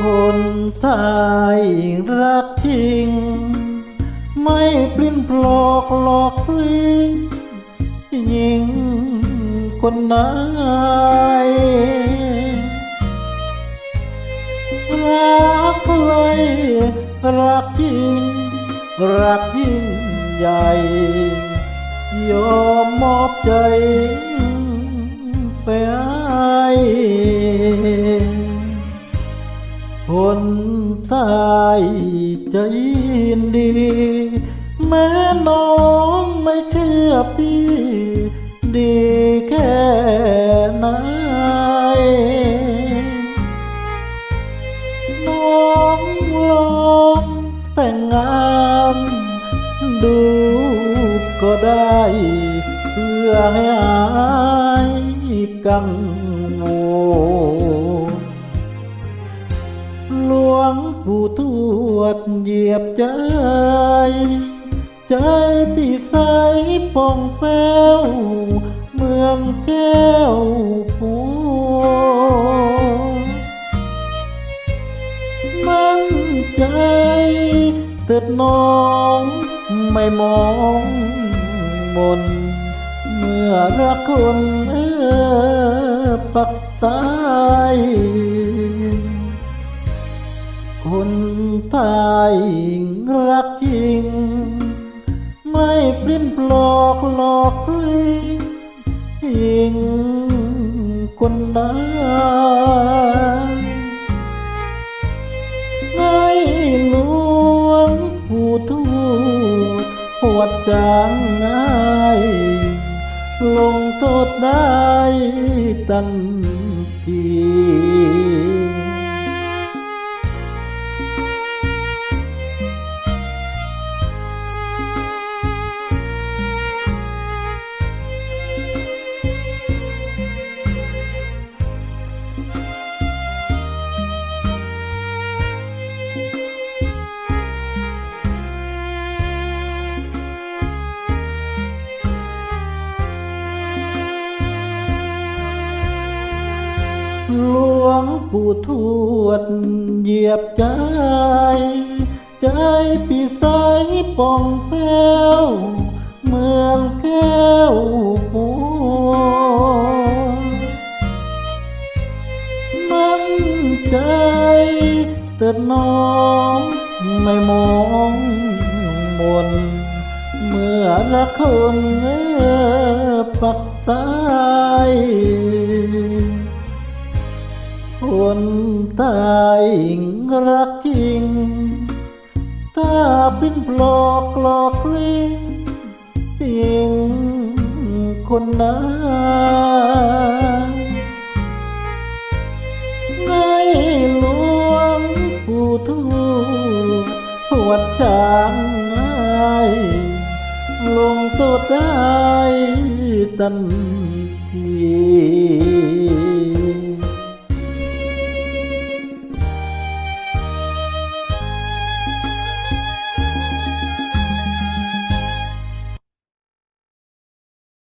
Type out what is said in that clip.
คนไทยรักจริงไม่ปลิ้นปลอกหลอกลิ้งยิงคนไหนรักใครรักจริงรักยิ่งใหญ่ ยอมมอบใจ ใจยินดี แม้น้องไม่เชื่อพี่ ดีแค่ไหนน้องลองแต่งงาน ดูก็ได้เพื่อให้หายกังวล งปู่ทวดเหยียบใจ ใจพี่ใสป่องแฟ้ว เมือนแก้วหัวมั่นใจเถิดน้องไม่มองมนเมื่อรักคนเออปักตาย คนไทยรักจริง ไม่ปลิ้นปลอกหลอกลิงยิงคนใดให้หลวงผู้ทูตปวดจางง่ายลงโทษได้ทันที หลวงปู่ทวดเหยียบใจ ใจปีใสป่องแฟ้ว เมือนแก้วหัวมั่นใจเติดน้องไม่มองมนเมื่อรักคนเออปักตาย คนตายรักจริง ถ้าเป็นปลอกหลอกลิ้งจริงคนนั้นในหลวงปู่ทวดช้างไายลงโทษได้ทัน